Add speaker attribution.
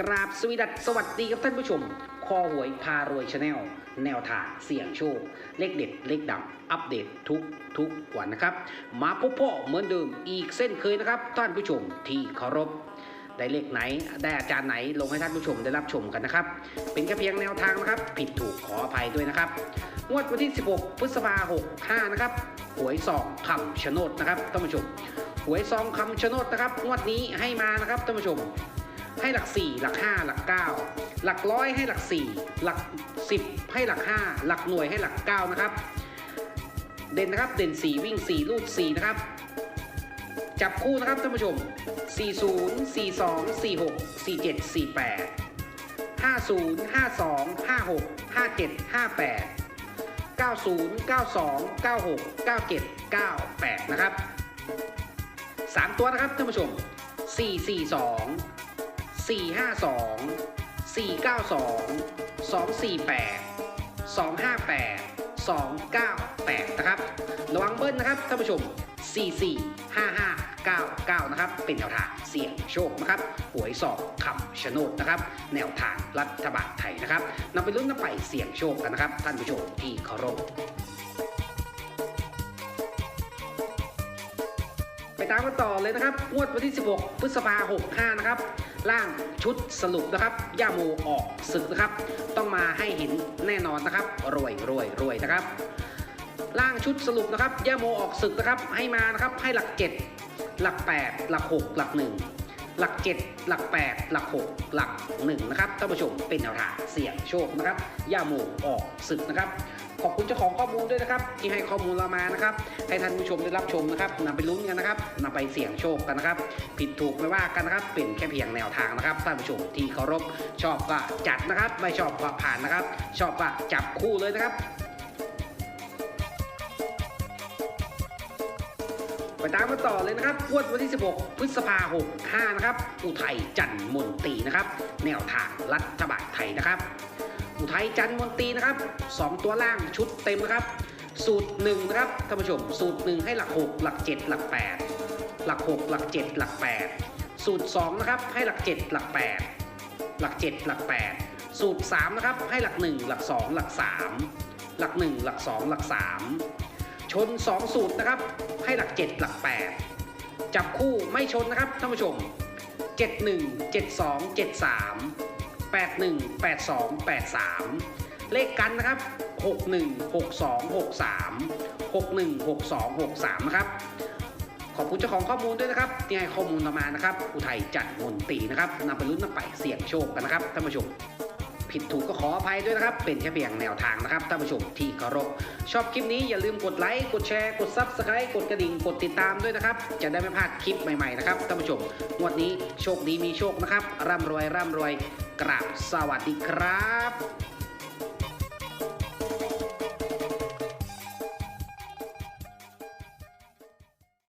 Speaker 1: กราบสวีดัสสวัสดีครับท่านผู้ชม คอหวยพารวยชาแนล แนวทางเสี่ยงโชค เลขเด็ด เลขดัง อัปเดตทุกทุกวันนะครับ มาพบพ่อเหมือนเดิมอีกเส้นเคยนะครับ ท่านผู้ชมที่เคารพได้เลขไหน ได้อาจารย์ไหนลงให้ท่านผู้ชมได้รับชมกันนะครับ เป็นแค่เพียงแนวทางนะครับ ผิดถูกขออภัยด้วยนะครับ งวดวันที่ 16 พฤษภาคม65 นะครับ หวยสองคำชะโนดนะครับท่านผู้ชม หวยซองคำชะโนดนะครับ งวดนี้ให้มานะครับท่านผู้ชม ให้หลัก 4 หลัก 5 หลัก 9 หลักร้อยให้หลัก 4 หลัก 10 ให้หลัก 5 หลักหน่วยให้หลัก 9 นะครับ เด่นนะครับเด่น 4 วิ่ง 4 ลูด 4 นะครับ จับคู่นะครับท่านผู้ชม 40 42 46 47 48 50 52 56 57 58 90 92 96 97 98 นะครับ 3 ตัวนะครับท่านผู้ชม 442 452 492 248 258 298 นะครับ ระวังเบิ้ลนะครับท่านผู้ชม 44 55 99 นะครับ เป็นแนวทางเสี่ยงโชคนะครับ หวยสอบคำชะโนดนะครับ แนวทางรัฐบาลไทยนะครับนำไปลุ้นกันไปเสี่ยงโชคกันนะครับ ท่านผู้ชมที่เคารพไปตามกันต่อเลยนะครับงวดวันที่ 16 พฤษภาคม65 นะครับ ร่างชุดสรุปนะครับย่าโมออกศึกนะครับ ต้องมาให้เห็นแน่นอนนะครับ รวยรวยรวยนะครับ ร่างชุดสรุปนะครับย่าโมออกศึกนะครับ ให้มานะครับให้หลัก 7 หลัก 8 หลัก 6 หลัก 1 หลัก 7 หลัก 8 หลัก 6 หลัก 1 นะครับท่านผู้ชมเป็นแนวทางเสี่ยงโชคนะครับย่าโมออกศึกนะครับ ขอบคุณเจ้าของข้อมูลด้วยนะครับ ที่ให้ข้อมูลเรามานะครับให้ท่านผู้ชมได้รับชมนะครับนำไปลุ้นกันนะครับนำไปเสี่ยงโชคกันนะครับ ผิดถูกไม่ว่ากันนะครับเป็นแค่เพียงแนวทางนะครับท่านผู้ชมที่เคารพชอบก็จัดนะครับ ไม่ชอบก็ผ่านนะครับ ชอบก็จับคู่เลยนะครับไปตามกันต่อเลยนะครับวดวันที่ 16 พฤษภาคม65นะครับ อุทัยจันทร์มนตีนะครับ แนวทางรัฐบาลไทยนะครับ อุทัยจันมนตีนะครับ 2 ตัวล่างชุดเต็มนะครับ สูตร1นะครับท่านผู้ชม สูตร 1 ให้หลัก 6 หลัก 7 หลัก 8 หลัก 6 หลัก 7 หลัก 8 สูตร 2 นะครับ ให้หลัก 7 หลัก 8 หลัก 7 หลัก 8 สูตร 3 นะครับ ให้หลัก 1 หลัก 2 หลัก 3 หลัก 1 หลัก 2 หลัก 3 ชน 2 สูตรนะครับ ให้หลัก 7 หลัก 8 จับคู่ไม่ชนนะครับท่านผู้ชม 71 72 73 81 82 83 เลขกันนะครับ 61 62 63 61 62 63 นะครับ ขอบคุณเจ้าของข้อมูลด้วยนะครับที่ให้ข้อมูลเรามานะครับ อุทัยจัดมนตรีนะครับนำไปลุ้นนำไปเสี่ยงโชคกันนะครับท่านผู้ชมผิดถูกก็ขออภัยด้วยนะครับ เป็นแค่เพียงแนวทางนะครับท่านผู้ชมที่เคารพชอบคลิปนี้อย่าลืมกดไลค์กดแชร์กดซับสไครต์กดกระดิ่งกดติดตามด้วยนะครับ จะได้ไม่พลาดคลิปใหม่ๆนะครับท่านผู้ชมงวดนี้โชคดีมีโชคนะครับร่ำรวยร่ำรวย กราบสวัสดีครับ